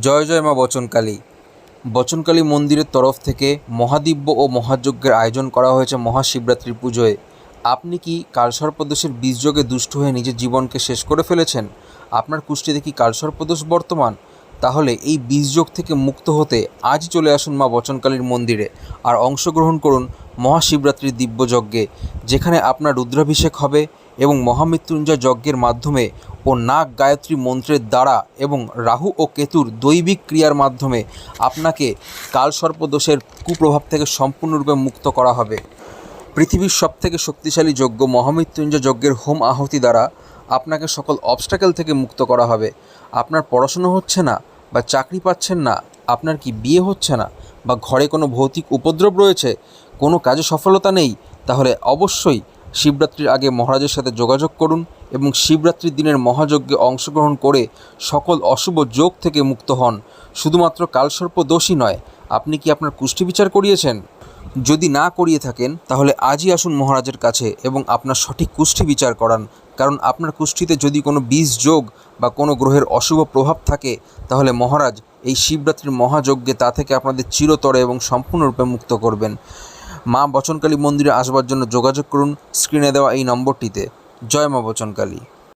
জয় জয় মা বচনকালী। বচনকালী মন্দিরের তরফ থেকে মহাদিব্য ও মহাযজ্ঞের আয়োজন করা হয়েছে মহাশিবরাত্রি পুজোয়। আপনি কি কালসর্পদোষের বীজযোগে দুষ্ট হয়ে নিজের জীবনকে শেষ করে ফেলেছেন? আপনার কুষ্টিতে কি কালসর্পদোষ বর্তমান? তাহলে এই বীজযোগ থেকে মুক্ত হতে আজই চলে আসুন মা বচনকালীর মন্দিরে আর অংশগ্রহণ করুন মহাশিবরাত্রির দিব্যযজ্ঞে, যেখানে আপনার রুদ্রাভিষেক হবে এবং মহামৃত্যুঞ্জয় যজ্ঞের মাধ্যমে ও নাগ গায়ত্রী মন্ত্রের দ্বারা এবং রাহু ও কেতুর দৈবিক ক্রিয়ার মাধ্যমে আপনাকে কালসর্পদোষের কুপ্রভাব থেকে সম্পূর্ণরূপে মুক্ত করা হবে। পৃথিবীর সবথেকে শক্তিশালী যজ্ঞ মহামৃত্যুঞ্জয় যজ্ঞের হোম আহুতি দ্বারা আপনাকে সকল অবস্টাকেল থেকে মুক্ত করা হবে। আপনার পড়াশুনো হচ্ছে না বা চাকরি পাচ্ছেন না, আপনার কি বিয়ে হচ্ছে না বা ঘরে কোনো ভৌতিক উপদ্রব রয়েছে, কোনো কাজে সফলতা নেই, তাহলে অবশ্যই শিবরাত্রির আগে মহারাজের সাথে যোগাযোগ করুন এবং শিবরাত্রির দিনের মহাযজ্ঞে অংশগ্রহণ করে সকল অশুভ যোগ থেকে মুক্ত হন। শুধুমাত্র কালসর্প দোষী নয়, আপনি কি আপনার কুষ্টি বিচার করিয়েছেন? যদি না করিয়ে থাকেন, তাহলে আজই আসুন মহারাজের কাছে এবং আপনার সঠিক কুষ্ঠি বিচার করান। কারণ আপনার কুষ্ঠিতে যদি কোনো বীজ যোগ বা কোনো গ্রহের অশুভ প্রভাব থাকে, তাহলে মহারাজ এই শিবরাত্রির মহাযজ্ঞে তা থেকে আপনাদের চিরতরে এবং সম্পূর্ণরূপে মুক্ত করবেন। মা বচনকালী মন্দিরে আসবার জন্য যোগাযোগ করুন। স্ক্রিনে দেওয়া এই নম্বরটিতে। জয় মা বচনকালী।